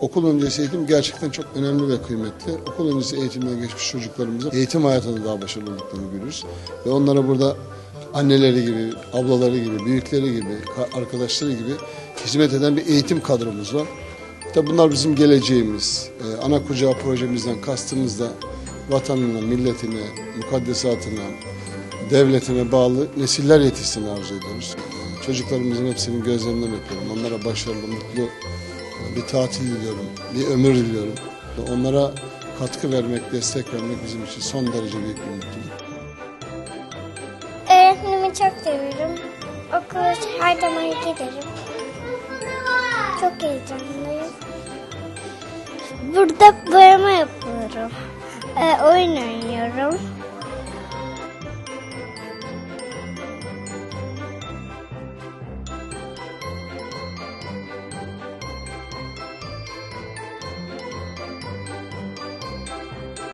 Okul öncesi eğitim gerçekten çok önemli ve kıymetli. Okul öncesi eğitimden geçmiş çocuklarımızın eğitim hayatında daha başarılı olduklarını görürüz. Ve onlara burada anneleri gibi, ablaları gibi, büyükleri gibi, ka- arkadaşları gibi hizmet eden bir eğitim kadromuz var. Tabi bunlar bizim geleceğimiz. Ee, ana kucağı projemizden kastımız da vatanına, milletine, mukaddesatına, devletine bağlı nesiller yetişsin arzu ediyoruz. Çocuklarımızın hepsinin gözlerinden öpüyorum. Onlara başarılı, mutlu bir tatil diliyorum, bir ömür diliyorum. Onlara katkı vermek, destek vermek bizim için son derece büyük bir mutluluk. Öğretmenimi çok seviyorum. Okula her zaman giderim. Çok heyecanlıyım. Burada boyama yapıyorum. Ee, oyun oynuyorum.